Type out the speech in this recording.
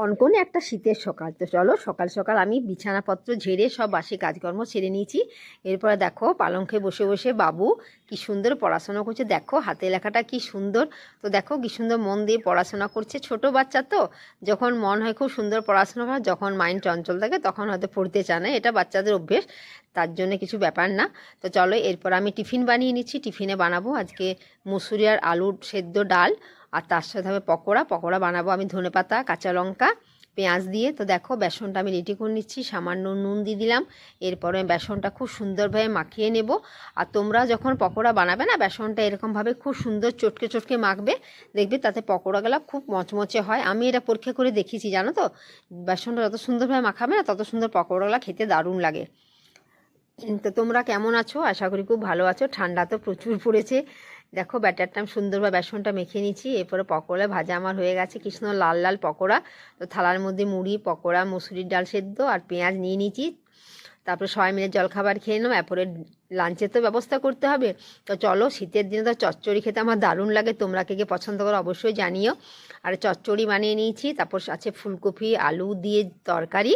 কনকনে একটা শীতের সকাল। তো চলো সকাল সকাল আমি বিছানাপত্র ঝেড়ে সব বাসি কাজকর্ম সেরে নিয়েছি। এরপরে দেখো পালঙ্কে বসে বসে বাবু কি সুন্দর পড়াশোনা করছে। দেখো হাতে লেখাটা কি সুন্দর। তো দেখো কি সুন্দর মন দিয়ে পড়াশোনা করছে ছোট বাচ্চা তো। যখন মন হয় খুব সুন্দর পড়াশোনা করে, যখন মাইন্ড চঞ্চল থাকে তখন হয়তো পড়তে চায় না। এটা বাচ্চাদের অভ্যেস, তার জন্য কিছু ব্যাপার না। তো চলো এরপর আমি টিফিন বানিয়ে নিচ্ছি। টিফিনে বানাবো আজকে মুসুরি আর আলুর সেদ্ধ ডাল। আর তার সাথে হবে পকোড়া। পকোড়া বানাবো আমি ধনেপাতা, কাঁচা লঙ্কা, পেঁয়াজ দিয়ে। তো দেখো, বেসনটা আমি রেডি করে নিচ্ছি। সামান্য নুন দিয়ে দিলাম। এরপরে আমি বেসনটা খুব সুন্দরভাবে মাখিয়ে নেব। আর তোমরা যখন পকোড়া বানাবে না, বেসনটা এরকমভাবে খুব সুন্দর চটকে চটকে মাখবে। দেখবে তাতে পকোড়াগুলো খুব মচমচে হয়। আমি এটা পরীক্ষা করে দেখেছি জানো তো? বেসনটা যত সুন্দরভাবে মাখাবে না, তত সুন্দর পকোড়াগুলো খেতে দারুণ লাগে। তো তোমরা কেমন আছো? আশা করি খুব ভালো আছো। ঠান্ডা তো প্রচুর পড়েছে। দেখো ব্যাটারটা আমি সুন্দরভাবে বেসনটা মেখে নিচ্ছি এরপরে পকোড়া ভাজা আমার হয়ে গেছে কৃষ্ণ লাল লাল পকোড়া। তো থালার মধ্যে মুড়ি, পকোড়া, মুসুরির ডাল সেদ্ধ আর পেঁয়াজ নিয়ে নিয়েছি। তারপরে সবাই মিলে জলখাবার খেয়ে নিলাম এরপরে লাঞ্চের তো ব্যবস্থা করতে হবে। তো চলো, শীতের দিনে তো চচ্চড়ি খেতে আমার দারুণ লাগে, তোমরা কে কে পছন্দ করো অবশ্যই জানিও। আর চচ্চড়ি বানিয়ে নিয়েছি, তারপর আছে ফুলকপি, আলু দিয়ে তরকারি